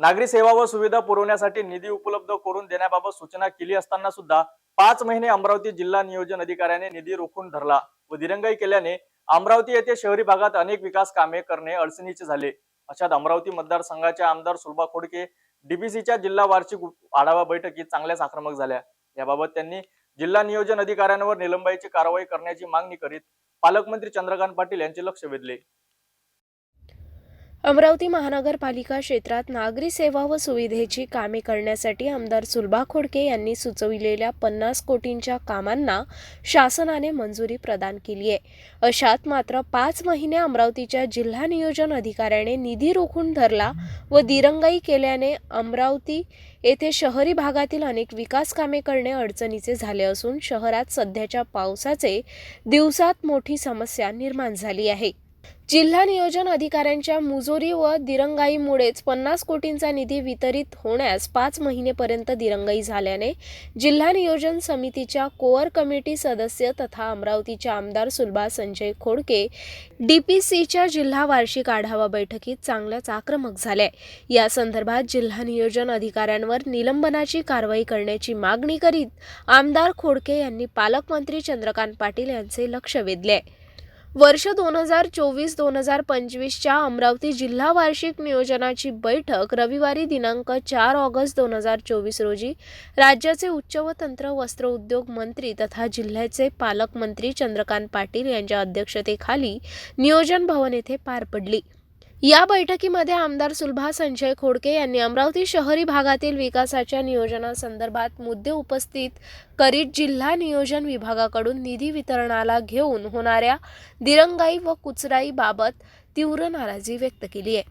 नागरी सेवा व सुविधा पुरवण्यासाठी निधी उपलब्ध करून देण्याबाबत सूचना केली असताना सुद्धा पाच महिने अमरावती जिल्हा नियोजन अधिकाऱ्याने निधी रोखून धरला व दिरंगाई केल्याने अमरावती येथे शहरी भागात अनेक विकास कामे करणे अडचणीचे झाले. अशात अमरावती मतदारसंघाचे आमदार सुलभा खोडके डीबीसीच्या जिल्हा वार्षिक आढावा बैठकीत चांगल्याच आक्रमक झाल्या. याबाबत त्यांनी जिल्हा नियोजन अधिकाऱ्यांवर निलंबाईची कारवाई करण्याची मागणी करीत पालकमंत्री चंद्रकांत पाटील यांचे लक्ष वेधले. अमरावती महानगरपालिका क्षेत्रात नागरी सेवा व सुविधेची कामे करण्यासाठी आमदार सुलभा खोडके यांनी सुचविलेल्या पन्नास कोटींच्या कामांना शासनाने मंजुरी प्रदान केली आहे. अशात मात्र पाच महिने अमरावतीच्या जिल्हा नियोजन अधिकाऱ्याने निधी रोखून धरला व दिरंगाई केल्याने अमरावती येथे शहरी भागातील अनेक विकास कामे करणे अडचणीचे झाले असून शहरात सध्याच्या पावसाचे दिवसात मोठी समस्या निर्माण झाली आहे. जिल्हा नियोजन अधिकाऱ्यांच्या मुजोरी व दिरंगाईमुळेच पन्नास कोटींचा निधी वितरित होण्यास पाच महिनेपर्यंत दिरंगाई झाल्याने जिल्हा नियोजन समितीच्या कोअर कमिटी सदस्य तथा अमरावतीच्या आमदार सुलभा संजय खोडके डीपीसीच्या जिल्हा वार्षिक आढावा बैठकीत चांगल्याच आक्रमक झाले या संदर्भात जिल्हा नियोजन अधिकाऱ्यांवर निलंबनाची कारवाई करण्याची मागणी करीत आमदार खोडके यांनी पालकमंत्री चंद्रकांत पाटील यांचे लक्ष वेधले. वर्ष दोन हजार चोवीस दोन हजार पंचवीसच्या अमरावती जिल्हा वार्षिक नियोजनाची बैठक रविवारी दिनांक चार ऑगस्ट दोन हजार चोवीस रोजी राज्याचे उच्च व तंत्र वस्त्र उद्योग मंत्री तथा जिल्ह्याचे पालकमंत्री चंद्रकांत पाटील यांच्या अध्यक्षतेखाली नियोजन भवन येथे पार पडली. या बैठकीमध्ये आमदार सुलभा संजय खोडके यांनी अमरावती शहरी भागातील विकासाच्या नियोजनासंदर्भात मुद्दे उपस्थित करीत जिल्हा नियोजन विभागाकडून निधी वितरणाला घेऊन होणाऱ्या दिरंगाई व कुचराई बाबत तीव्र नाराजी व्यक्त केली आहे.